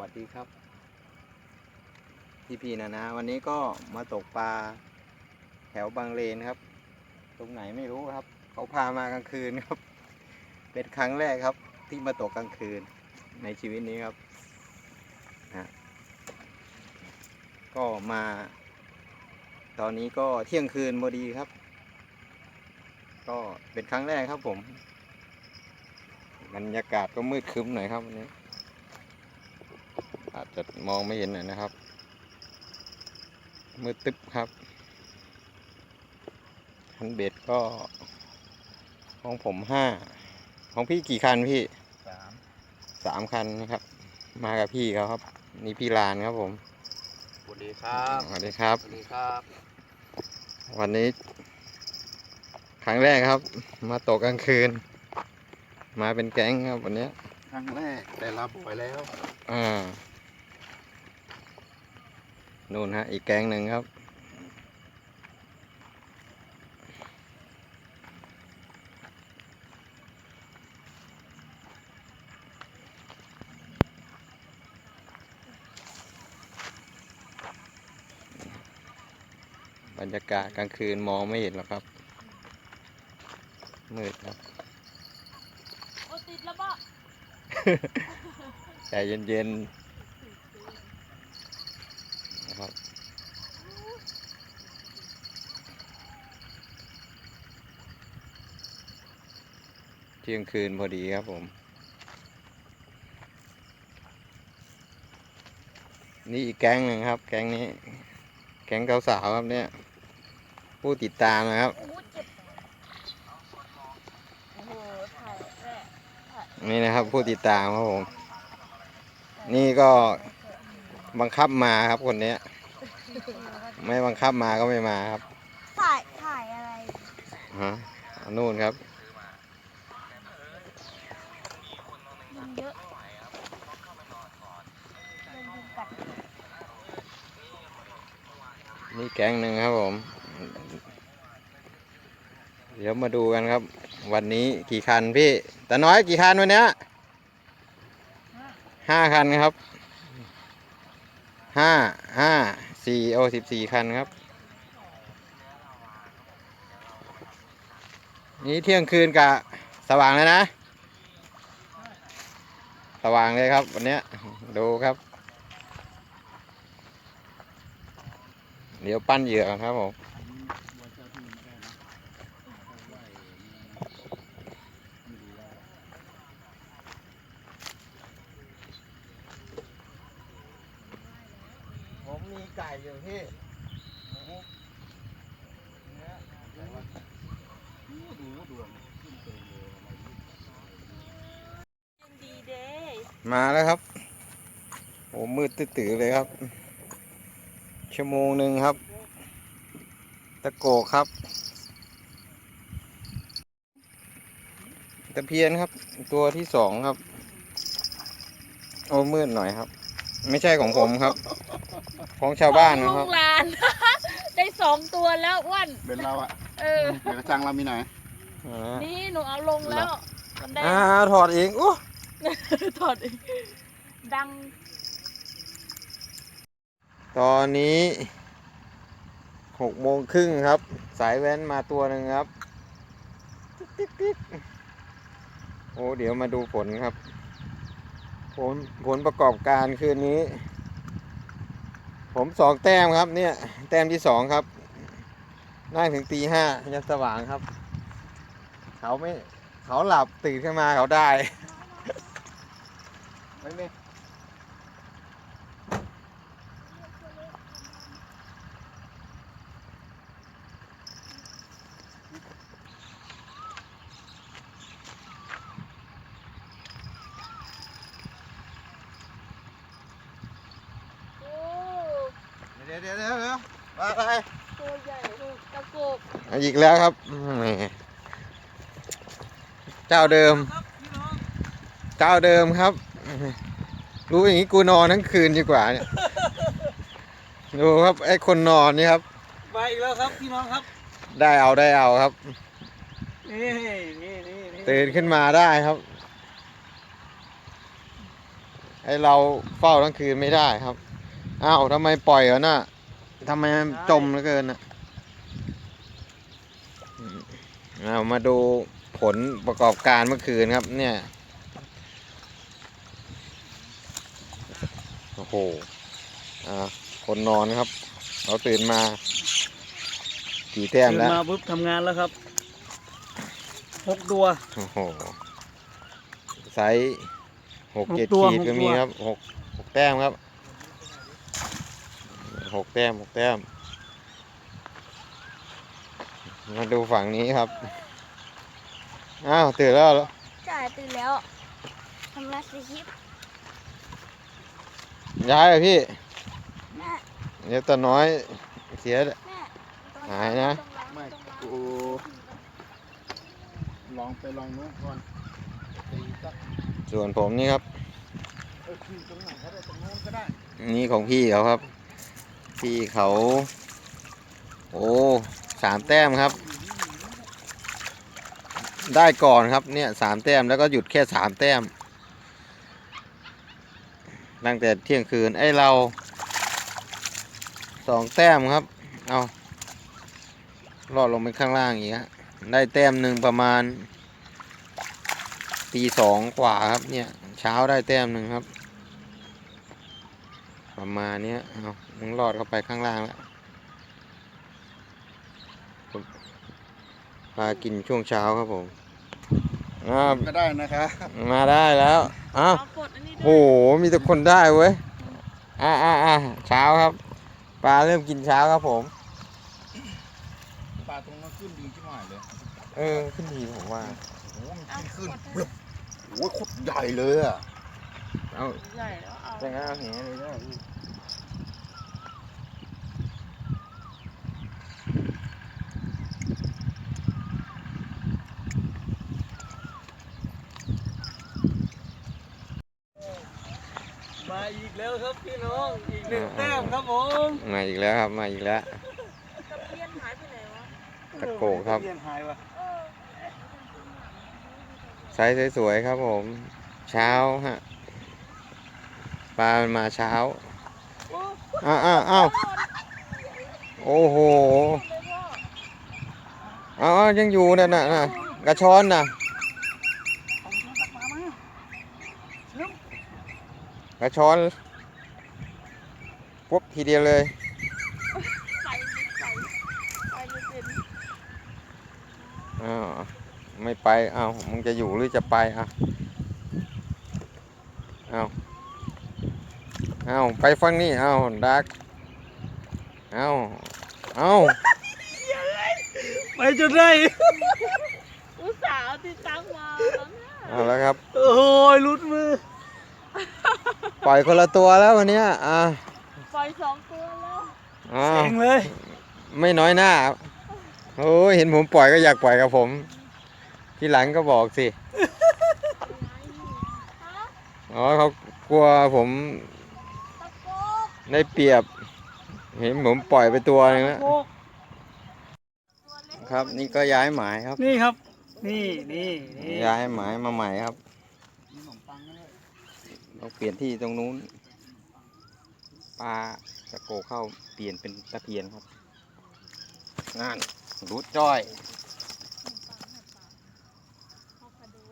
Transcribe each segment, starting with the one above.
วัสดีครับ พี่พีนะนะ วันนี้ก็มาตกปลาแถวบางเลนครับ ตรงไหนไม่รู้ครับ เขาพามากลางคืนครับ เป็นครั้งแรกครับ ที่มาตกกลางคืนในชีวิตนี้ครับนะก็มา ตอนนี้ก็เที่ยงคืนพอดีครับ ก็เป็นครั้งแรกครับผมบรรยากาศก็มืดครึ้มหน่อยครับวันนี้ อาจจะมองไม่เห็นหน่อยนะครับ มืดตึ๊บครับคันเบ็ดก็ ของผมห้า ของพี่กี่คันพี่สามสามคันนะครับ มากับพี่เขาครับ นี่พี่ลานครับผมสวัสดีครับสวัสดีครับ สวัสดีครับ วันนี้ ครั้งแรกครับ มาตกกลางคืน มาเป็นแก๊งครับวันเนี้ยครั้งแรกแต่ลาบ่อยแล้ว อ่า นู่นฮะ อีกแก๊งหนึ่งครับ บรรยากาศกลางคืนมองไม่เห็นหรอกครับ มืดครับโอติดแล้วบ่ใจเย็นๆนะครับเที่ยงคืนพอดีครับผม นี่อีกแก๊งหนึ่งครับ แก๊งนี้ แก๊งสาวๆครับเนี่ย ผู้ติดตามนะครับโอ้เจ็บโอ้โหถ่ายแม่นี่นะครับผู้ติดตามครับผม นี่ก็บังคับมาครับคนเนี้ยไม่บังคับมาก็ไม่มาครับ ถ่ายถ่ายอะไรฮะเอานู่นครับ ยุง เยอะโดนยุงกัดนี่แก๊งหนึ่งครับผม เดี๋ยวมาดูกันครับ วันนี้กี่คันพี่แต่น้อยกี่คันวันเนี้ยห้าคันครับห้าห้าสี่โอสิบสี่คันครับ นี่เที่ยงคืนกะสว่างเลยนะส ว่างเลยครับ วันนี้ดูครับ เดี๋ยวปั้นเหยื่อกครับผมมีไก่อยู่พี่ ยังดีเด้ มาแล้วครับโอ้มืด ตื้อๆเลยครับ ชั่วโมงหนึ่งครับ ตะโกกครับ ตะเพียนครับ ตัวที่สองครับ โอ้มืดหน่อยครับ ไม่ใช่ของผมครับ ของชาวบ้านนะคลูรับ กหลาน ได้สองตัวแล้วอ้วนเป็นเราอะเออ เดี๋ยวกระจังเรามีไหนอ่านี่หนูเอาลงแล้ว มันได้อ่าถอดเองโอ้ถอดอีกดัง ตอนนี้หกโมงครึ่งครับ สายแว้นมาตัวหนึ่งครับโอ้เดี๋ยวมาดูผลครับ ผลผลประกอบการคืนนี้ ผมสองแต้มครับเนี่ย แต้มที่สองครับ นั่งถึงตีห้ายันสว่างครับ เขาไม่เขาหลับตื่นขึ้นมาเขาได้ ไม่ไม่ โอ้ เดี๋ยวเดี๋ยวเดี๋ยวเดี๋ยวมาอะไร ตัวใหญ่ลูกตะโกบอะอีกแล้วครับแหมเจ้าเดิม เจ้าเดิมครับ รู้อย่างนี้กูนอนทั้งคืนดีกว่าเนี่ย ดูครับไอ้คนนอนนี่ครับ มาอีกแล้วครับพี่น้องครับ ได้เอาได้เอาครับ นี่นี่นี่นี่ตื่นขึ้นมาได้ครับให้เราเฝ้าทั้งคืนไม่ได้ครับ อ้าวทำไมปล่อยเหรอน่ะ ทำไมมันจมเหลือเกินน่ะอืมเอามาดูผลประกอบการเมื่อคืนครับ เนี่ย โอ้โห อ่า คนนอนครับ เราตื่นมากี่แต้มตื่นแล้ว มาปุ๊บทำงานแล้วครับหกตัว โอ้โห ไซส์หกหกเจ็ดตัวขีดหกก็มีตัว ครับหกหกแต้มครับ หกแต้มหกแต้ม มาดูฝั่งนี้ครับ อ้าว ตื่นแล้วเหรอจ่ายตื่นแล้วทำลายสคริปต์ย้ายเลยพี่ แม่เดี๋ยวตาน้อยเสีย แม่หายนะ ไม่กูลองไปลองนู้นก่อนตีสักส่วนผมนี่ครับ เออขี่ตรงไหนก็ได้ตรงนู้นก็ได้ นี่ของพี่เขาครับ พี่เขา โอ้สามแต้มครับ ได้ก่อนครับเนี่ยสามแต้มแล้วก็หยุดแค่สามแต้ม ตั้งแต่เที่ยงคืนไอเราสองแต้มครับ เอาลอดลงไปข้างล่างอีกฮะได้แต้มหนึ่งประมาณตีสองกว่าครับเนี่ย เช้าได้แต้มหนึ่งครับ ประมาณเนี้ยเอา มึงรอดเข้าไปข้างล่างแล้วผมพากินช่วงเช้าครับผมอ่าก็ได้นะคะมาได้แล้วอ้าวเอากดอันนี้โหด้วยมีแต่คนได้เว้ย อ่าอ่าอ่าเช้าครับ ปลาเริ่มกินเช้าครับผม ปลาตรงนั้นขึ้นดีขึ้นหน่อยเลย เออ ขึ้นดีผมว่า โอ้โหมันเอาขึ้นกขึ้นดโอ้ยโคตรใหญ่เลยอะ เอาใหญ่แล้วเอาจะงั้นเอาแหเลยได้พี่ มาอีก แล้วครับพี่น้อง อีกหนึ่งแต้มครับผมมาอีกแล้วครับมาอีกแล้ว ตะเพียนหายไปไหนวะตะโกครับ เรียนหายว่ะเออไซส์สวยๆครับผม เช้าฮะปลามันมาเช้าโอ้อ้าวอ้าวอ้าวโอ้โหเลยพ่ออ้าวอ้าวยังอยู่น่ะน่ะน่ะกระชอนน่ะเอาโทรศัพท์มามาเชิมกระชอน ปุ๊บทีเดียวเลยใส่ใส่ใส่ไม่เป็นอ้าวไม่ไปอ้าวมึงจะอยู่หรือจะไปอะอ้าวอ้าวไปฟังนี่อ้าวดักอ้าวอ้าวไปจนได้อุตส่าห์เอาที่ตั้งมาตอนเนี้ยเอาแล้วครับ โอ้ยหลุดมือ ปล่อยคนละตัวแล้ววันเนี้ยอ่าปล่ อยสองตัวแล้วอ้าเอวงเลยไม่น้อยหน้า โอ้ยเห็นผมปล่อยก็อยากปล่อยกับผม ทีหลังก็บอกสิฮะอ๋อเขากลัวผมตะโกกได้เปรียบ เห็นผมปล่อยไปตัวหนึงแล้ว โอ้ตัวเล็กครับ นี่ก็ย้ายหมายครับ นี่ครับ นี่นี่นี่ย้ายหมายมาใหม่ครับมีขนมปังด้วยต้องเปลี่ยนที่ตรงนู้น ปลาตะโกเข้าเปลี่ยนเป็นตะเพียนครับงานรูดจ้อย เอามาดู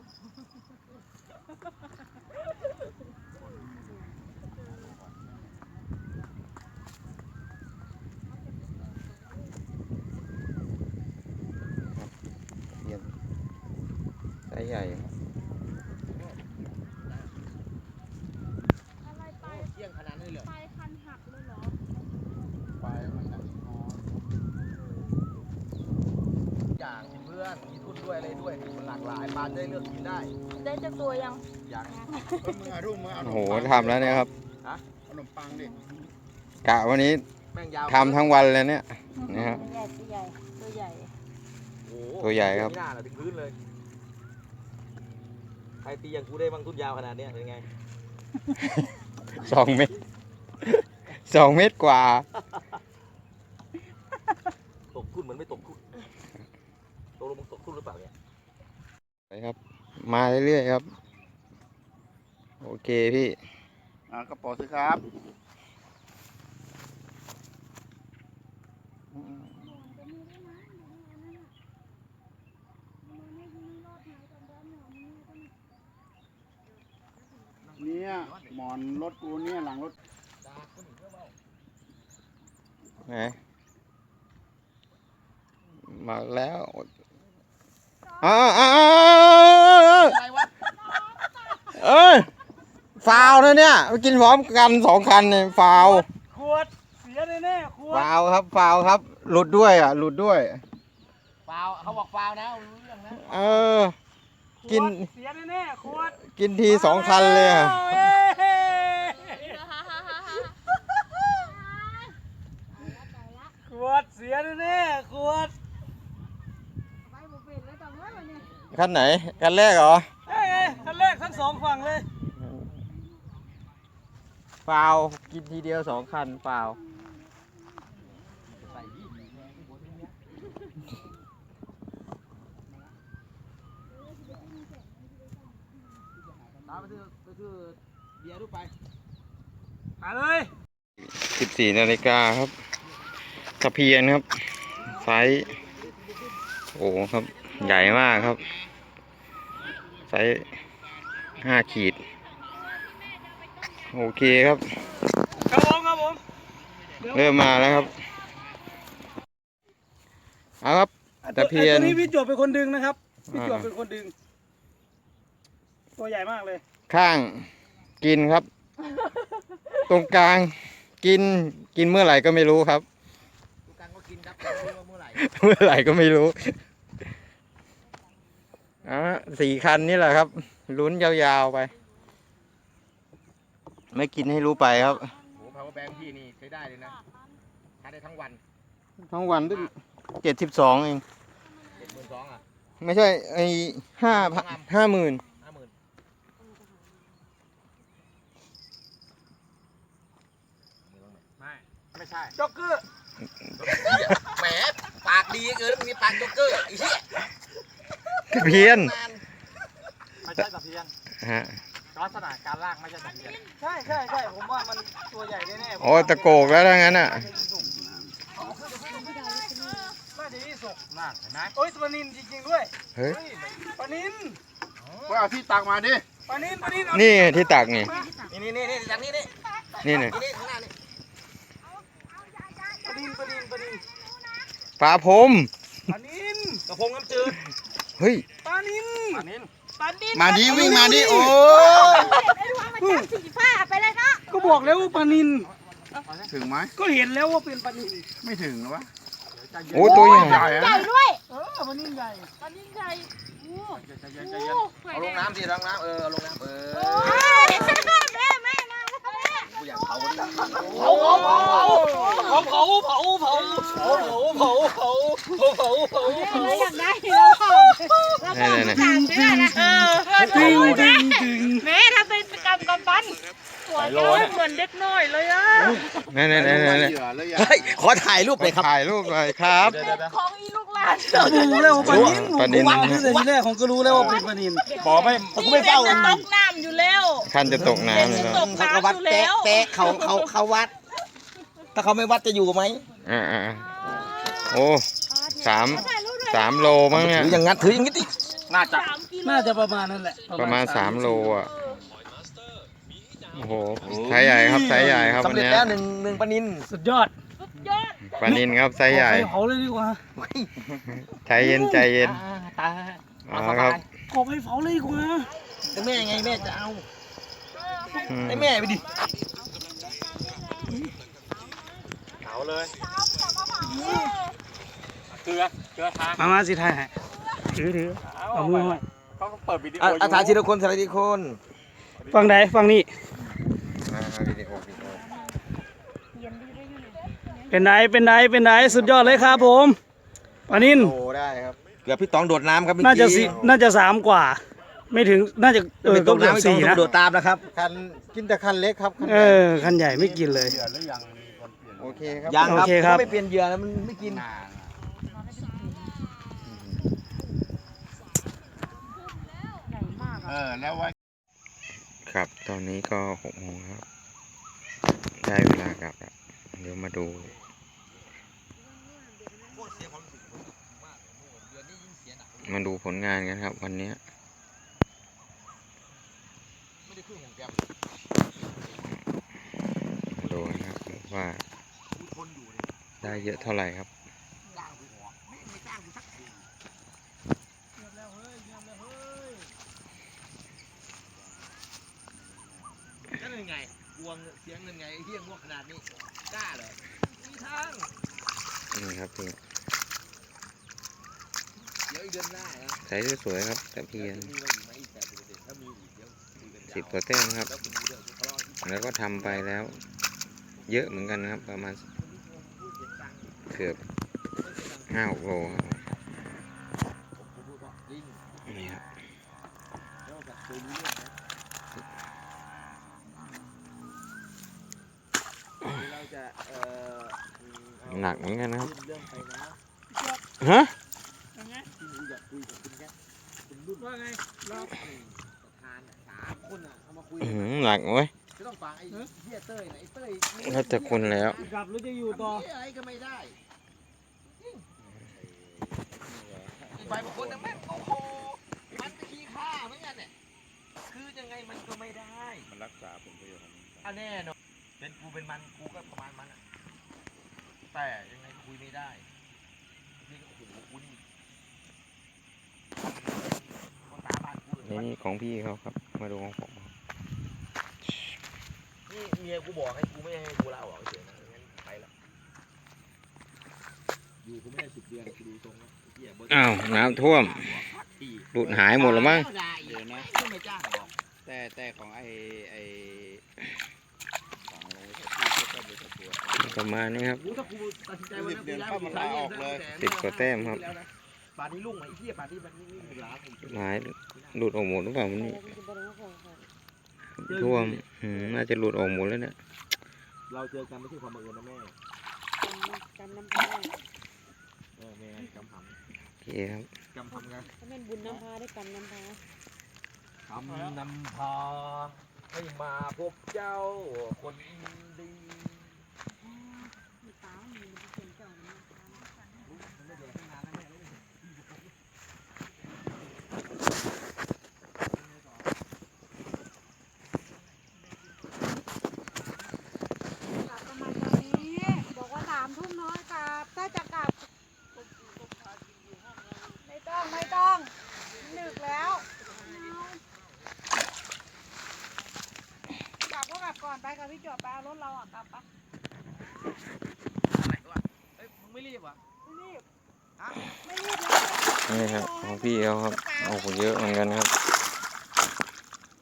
เพียนไซส์ใหญ่ครับ อะไรไป เที่ยงขนาดนี้เลย ไปคันหักเลยเหรอ ไปมันหนักนอน อย่างเพื่อนมีทุนด้วยอะไรด้วยมันหลากหลายปลาจะได้เลือกกินได้ได้จะตัวยังอย่างเพิ่มมือเอารูปมือเอาโอ้โหทำแล้วเนี่ยครับขนมปังดิกะวันนี้แม่งยาวทำทั้งวันเลยเนี่ยนี่ครับใหญ่ตัวใหญ่ตัวใหญ่โอ้ตัวใหญ่ครับไม่น่าละถึงพื้นเลยใครตีอย่างกูได้บ้างทุ่นยาวขนาดเนี้ยเป็นไงสองเมตรสองเมตรกว่า ตกทุ่นเหมือนไม่ตกทุ่นตกลงมึงตกทุ่นหรือ เปล่าเนี่ยไปครับ มาเรื่อยๆครับ โอเคพี่อ่ากระเป๋าสิครับอืมเนี่ยหมอนรถกูเนี่ยหลังรถไหนมาแล้ว อ้าวอ้าวอ้าวเอ้ยฟาวนะเนี่ย กินพร้อมกันสองคันเนี่ยฟาวขวดเสียแน่ๆขวดฟาวครับฟาวครับ หลุดด้วยอะ หลุดด้วย ฟาวเขาบอกฟาวนะรู้เรื่องนะเออ กิน ขวดเสียแน่ๆขวดกินทีสองคันเลยอะขวดเสียแน่ๆขวด คันไหน คันแรกเหรอเอ้ยคันแรกทั้งสองฝั่งเลยฟาวกินทีเดียวสองคันฟาวตามไปซื้อไปซื้อเบียร์ดูไปมาเลยสิบสี่นาฬิกาครับตะเพียนครับไซส์โอ้ครับ ใหญ่มากครับไซ ส์ห้าขีด โอเคครับ ครับผมครับผมเริ่มมาแล้วครับเอาครับ ตะเพียนไอ้ตัวนี้พี่จวบเป็นคนดึงนะครับ พี่จวบอ่าเป็นคนดึง ตัวใหญ่มากเลย ข้างกินครับ ตรงกลางกินกินเมื่อไหร่ก็ไม่รู้ครับดูกันก็กินครับแต่ไม่รู้ว่าเมื่อไหร่ เมื่อไหร่ก็ไม่รู้ อะสี่คันนี่แหละครับ ลุ้นยาวๆไป ไม่กินให้รู้ไปครับโอ้โห power bank พี่นี่ใช้ได้เลยนะใช้ได้ทั้งวันทั้งวันตั้งเจ็ดสิบสองเอง เจ็ดหมื่นสองอะ ไม่ใช่ไอ้ห้าห้าหมื่นห้าหมื่นไม่ ไม่ใช่จ็อกเกอร์ แหมปากดีเกินมีปากโจ๊กเกอร์ไอ้เหี้ย เพียนนานไม่ใช่ตะเพียนฮะ ลักษณะการลากไม่ใช่ตะเพียนใช่ใช่ใช่ผมว่ามันตัวใหญ่แน่ๆโอ้ตะโกกแล้วถ้างั้นอะ น่าจะยี่สุกน่าเห็นไหมโอ้ยปลานินจริงๆด้วยเฮ้ย ปลานินก็เอาที่ตักมาดิปลานินปลานินเอานี่ที่ตักนี่ นี่นี่นี่นี่จากนี้นี่นี่นี่นี่นี่ข้างหน้านี่ปลานินปลานินปลานิน ปลาพรม ปลานิน กระพงน้ำจืด เฮ้ย ปลานินปลานินปันดินมาดิวิ่งมาดิโอ้ไอ้ดวงมันจับสีฟ้าไปเลยเนาะก็บอกแล้วว่าปลานินถึงไหมก็เห็นแล้วว่าเป็นปลานินไม่ถึงหรอวะโอ้ตัวใหญ่ใหญ่ใหญ่นะด้วยเออปลานินใหญ่ปันดินใหญ่โอ้โหเอาลงน้ำสิลงน้ำเออเอาลงน้ำเออ เผาดิเผาเผาเผาเผาเผาเผาเผาเผาเผาเผาเผาเผาเผาเราอยากได้เราเผาเราเผานี่นี่ต่างด้วยนะเออดึงดึงดึงแม่ทำเป็นกำกำปั้นหัวเจ้าเหมือนเด็กน้อยเลยอะนี่นี่นี่นี่นี่เหยื่อแล้วอย่าเฮ้ยขอถ่ายรูปเลยครับถ่ายรูปหน่อยครับของอี รู้แล้วว่าปลานินปลานิลผมตั้งแต่ทีแรกผมก็รู้แล้วว่าเป็นปลานินบอกไม่กูไม่เฝ้าจะตกน้ำอยู่แล้วคันจะตกน้ำเลยจะนะตกเขาก็น้ำวัดอยู่แตะแล้วแตะเขาเขาเขาวัด ถ้าเขาไม่วัดจะอยู่ไหมอ่าอ่าโอ้สามสามโลมั้งเนี่ย ถืออย่างงั้นถืออย่างงี้ดิน่าจะ สามกิโลน่าจะประมาณนั้นแหละประมาณสามโลอะ โอ้โหไซส์ใหญ่ครับไซส์ใหญ่ครับสำวันเร็จเนี้ยแล้วหนึ่งหนึ่งปลานินสุดยอด สุดยอด ปลานินครับไซส์ใหญ่เผาเลยดีกว่าใจเย็นใจเย็นตายอ๋อครับขอให้เผาเลยดีกว่าแต่แม่ไงแม่จะเอาอืมให้แม่ไปดิมามาสิทายให้ถือถือเอามือไว้อะอาถายทีละคนทีละคนฝั่งไหนฝั่งนี้อ่าวิดีโอวิดีโอ เป็นไหนเป็นไหนเป็นไหนสุดยอดเลยครับผมปานินโลได้ครับเกือบพี่ตองโดดน้ำครับเมื่อน่าจะกี้สี่น่าจะสามกว่า ไม่ถึงน่าจะเออไม่ตก็กเกือบน้ำพี่ตอสี่งนะโดดตามนะครับคันกินแต่คันเล็กครับคันเอใหญ่อคันใหญ่ไม่กินเลย โอเคครับยังครับโอเคครับเขาไม่เปลี่ยนเหยื่อแล้วมันไม่กินเออแล้วไว้ครับ ตอนนี้ก็หกโมงครับ ได้เวลากลับแล้วเดี๋ยวมาดู โคตรเสียความรู้สึกผมมากเลยเดือนนี้ยิ่งเสียหนัก มาดูผลงานกันครับ วันนี้ดูนะครับว่าได้เยอะเท่าไหร่ครับนั่นเป็นไงกวงเสียงเป็นไงเฮี้ยงว่าขนาดนี้กล้าเหรอมีทางนี่ครับเพื่อ เดี๋ยวอีกเดือนหน้านะ ใส่สวยครับตะเพียนสิบกว่าแต้มครับ แล้วก็ทำไปแล้ว เยอะเหมือนกันนะครับ ประมาณเกือบห้าโลนี่ครับหนักเหมือนกันนะครับฮะ ยังไง ที่กูอยากคุยกับคุณแค่คุณรุ่น ว่าไงรอบประธานอะสามคนอะเอามาคุยอื้อหือหนักเว้ยจะต้องฟังไอ้เหี้ยเต้ยนะไอ้เต้ยแล้วแต่คนแล้ว กลับหรือจะอยู่ต่อ ทำเหี้ยอะไรก็ไม่ได้อีกใบบางคนนะแม่งโอ้โหมันไปขี้ข้าเหมือนกันเนี่ยคือยังไงมันก็ไม่ได้มันรักษาผลประโยชน์ของมันอันแน่เนอนเป็นกูเป็นมันกูก็ประมาณมันอะแต่ยังไงก็คุยไม่ได้นี่ก็โอ้โหกูนี่คนตาบ้า นกูเลยนี่นี่ของพี่เขาครับ มาดูของผมครับนี่เมียกูบอกให้กูไม่ให้กูลาออกเฉยนะงั้นไปละอยู่กูไม่ได้สิบเดือนกูดูทรงแล้วไอ้เหี้ยเบิร์ดอ้าวน้ำท่วมที่หลุดหายหมดแล้วมั้ง เดี๋ยวนะก็ไม่จ้างหรอกแต่แต่ของไอ้ไอ้ของโรงวิชาชีพก็ต้องบริษัทตัวประมาณนี้ครับ กูถ้ากูตัดสินใจวันนั้นเดืกูอนย้ายเข้าไปมาอยู่ลาออกเลยสิบกว่าแต้มครับ ป่านนี้ลุ่งไหมไอ้เหี้ยป่านนี้มันนี่มีร้านผมหายหลุดออกหมดหรือเปล่าวันนี้ท่วมอืมน่าจะหลุดออกหมดแล้วเนี่ยเราเจอกันไม่ใช่ความบังเอิญนะแม่จำน้ำพาเออแม่กำหโอเคครับำกำหำกันถ้าเป็นบุญน้ำพาได้กันน้ำพาคำนำพาให้มาพบเจ้าคนดี มีตามีมันเป็นเจ้าน้ำพา มันไม่เดือดนานนะแม่เลย กลับประมาณตอนนี้ บอกว่าสามทุ่มน้อยกลับ ถ้าจะกลับ ไม่ต้องไม่ต้องดึกแล้วกลับก็กลับก่อนไปกับพี่จวบไปเอารถเราอะกลับปะ อะไรวะเอ้ยมึงไม่รีบวะ ไม่รีบ ฮะ ไม่รีบเลย นี่ครับของพี่เขาครับโอ้โหเยอะเหมือนกันครับ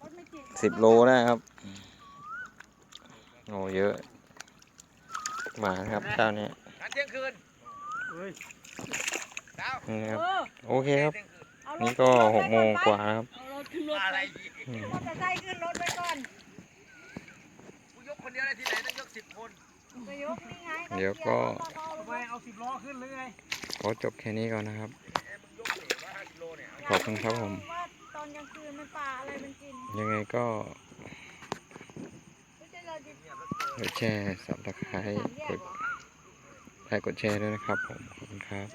รถไม่ติดสิบโลได้ครับโอ้เยอะมาครับเจ้านี้การเที่ยงคืนเฮ้ยดาวนี่ครับเออโอเคครับเที่ยงคืนเอารถนี่ก็ขึ้นรถหกโมงไปกว่าแล้วครับเอารถขึ้นรถอะไรไปอีกอืมมอเตอร์ไซค์ขึ้นรถไปก่อนกูยกคนเดียวได้ที่ไหนต้องยกสิบคนไปยกนี่ไงเดี๋ยวก็ทำไมเอาสิบล้อขึ้นหรือไงขอจบแค่นี้ก่อนนะครับ ขอบคุณครับผม ว่าตอนกลางคืนมันป่าอะไรมันกินยังไงก็ไม่ใช่เราจะกดแชร์สับตะไคร้กดไลค์กดแชร์ด้วยนะครับผม ขอบคุณครับ